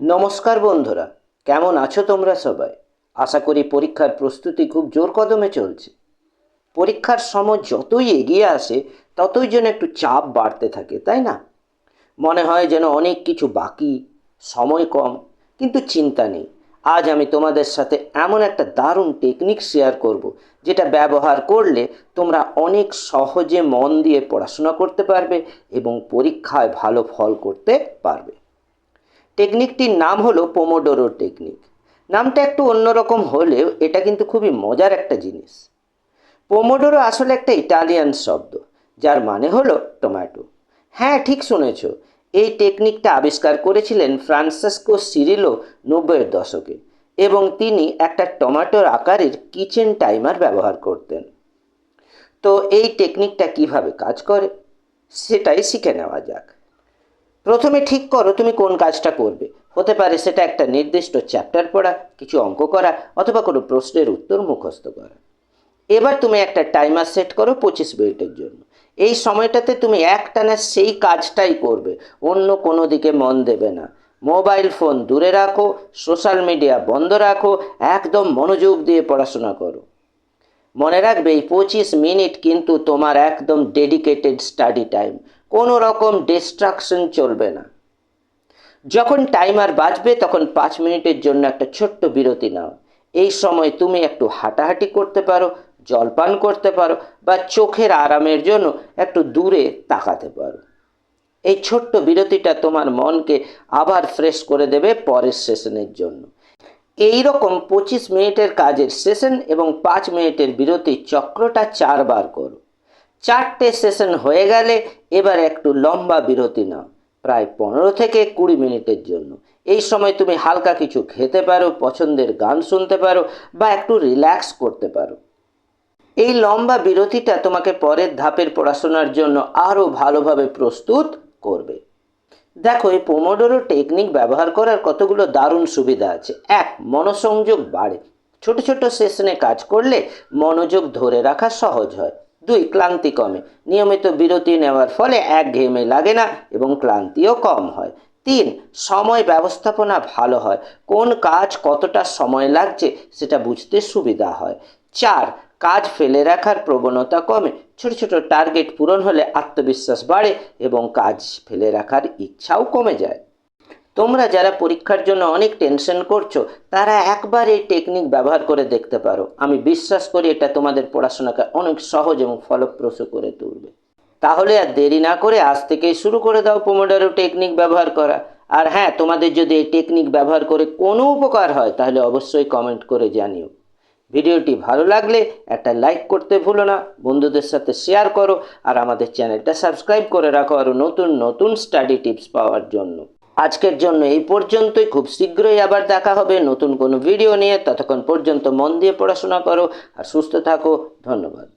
নমস্কার বন্ধুরা, কেমন আছো তোমরা সবাই? আশা করি পরীক্ষার প্রস্তুতি খুব জোর কদমে চলছে। পরীক্ষার সময় যতই এগিয়ে আসে, ততই যেন একটু চাপ বাড়তে থাকে, তাই না? মনে হয় যেন অনেক কিছু বাকি, সময় কম, কিন্তু চিন্তা নেই। আজ আমি তোমাদের সাথে এমন একটা দারুণ টেকনিক শেয়ার করব, যেটা ব্যবহার করলে তোমরা অনেক সহজে মন দিয়ে পড়াশোনা করতে পারবে এবং পরীক্ষায় ভালো ফল করতে পারবে। টেকনিকটির নাম হলো পোমোডোরো টেকনিক। নামটা একটু অন্যরকম হলেও এটা কিন্তু খুবই মজার একটা জিনিস। পোমোডোরো আসলে একটা ইটালিয়ান শব্দ, যার মানে হলো টমেটো। হ্যাঁ ঠিক শুনেছ, এই টেকনিকটা আবিষ্কার করেছিলেন ফ্রান্সিসকো সিরিলো নব্বইয়ের দশকে এবং তিনি একটা টমেটোর আকারের কিচেন টাইমার ব্যবহার করতেন। তো এই টেকনিকটা কীভাবে কাজ করে? সেটাই শিখে নেওয়া যাক। প্রথমে ঠিক করো তুমি কোন কাজটা করবে। হতে পারে সেটা একটা নির্দিষ্ট চ্যাপ্টার পড়া, কিছু অঙ্ক করা, অথবা কোনো প্রশ্নের উত্তর মুখস্থ করা। এবার তুমি একটা টাইমার সেট করো পঁচিশ মিনিটের জন্য। এই সময়টাতে তুমি একটানা সেই কাজটাই করবে, অন্য কোনো দিকে মন দেবে না। মোবাইল ফোন দূরে রাখো সোশ্যাল মিডিয়া বন্ধ রাখো, একদম মনোযোগ দিয়ে পড়াশোনা করো। মনে রাখবে এই পঁচিশ মিনিট কিন্তু তোমার একদম ডেডিকেটেড স্টাডি টাইম কোনো রকম ডিস্ট্রাকশন চলবে না। যখন টাইমার বাজবে, তখন পাঁচ মিনিটের জন্য একটা ছোট্ট বিরতি নাও। এই সময় তুমি একটু হাঁটাহাঁটি করতে পারো, জলপান করতে পারো, বা চোখের আরামের জন্য একটু দূরে তাকাতে পারো। এই ছোট্ট বিরতিটা তোমার মনকে আবার ফ্রেশ করে দেবে পরের সেশনের জন্য। এই রকম পঁচিশ মিনিটের কাজের সেশন এবং পাঁচ মিনিটের বিরতি চক্রটা চারবার করো। চারটে সেশন হয়ে গেলে এবার একটু লম্বা বিরতি নাও, প্রায় পনেরো থেকে কুড়ি মিনিটের জন্য। এই সময় তুমি হালকা কিছু খেতে পারো, পছন্দের গান শুনতে পারো বা একটু রিল্যাক্স করতে পারো। এই লম্বা বিরতিটা তোমাকে পরের ধাপের পড়াশোনার জন্য আরও ভালোভাবে প্রস্তুত করবে। দেখো, এই পোমোডোরো টেকনিক ব্যবহার করার কতগুলো দারুণ সুবিধা আছে। এক, মনোসংযোগ বাড়ে। ছোট ছোট সেশনে কাজ করলে মনোযোগ ধরে রাখা সহজ হয়। দুই, ক্লান্তি কমে। নিয়মিত বিরতি নেওয়ার ফলে একঘেয়েমি লাগে না এবং ক্লান্তিও কম হয়। তিন, সময় ব্যবস্থাপনা ভালো হয়। কোন কাজ কতটা সময় লাগছে সেটা বুঝতে সুবিধা হয়। চার, কাজ ফেলে রাখার প্রবণতা কমে। ছোট ছোট টার্গেট পূরণ হলে আত্মবিশ্বাস বাড়ে এবং কাজ ফেলে রাখার ইচ্ছাও কমে যায়। তোমরা যারা পরীক্ষার জন্য অনেক টেনশন করছ, তারা একবার এই টেকনিক ব্যবহার করে দেখতে পারো। আমি বিশ্বাস করি এটা তোমাদের পড়াশোনাকে অনেক সহজ এবং ফলপ্রসূ করে তুলবে। তাহলে আর দেরি না করে আজ থেকেই শুরু করে দাও পোমোডারো টেকনিক ব্যবহার করা। আর হ্যাঁ তোমাদের যদি এই টেকনিক ব্যবহার করে কোনো উপকার হয়, তাহলে অবশ্যই কমেন্ট করে জানিও। ভিডিওটি ভালো লাগলে একটা লাইক করতে ভুলো না, বন্ধুদের সাথে শেয়ার করো, আর আমাদের চ্যানেলটা সাবস্ক্রাইব করে রাখো আরও নতুন নতুন স্টাডি টিপস পাওয়ার জন্য। আজকের জন্য এই পর্যন্তই। খুব শীঘ্রই আবার দেখা হবে নতুন কোনো ভিডিও নিয়ে। ততক্ষণ পর্যন্ত মন দিয়ে পড়াশোনা করো আর সুস্থ থাকো। ধন্যবাদ।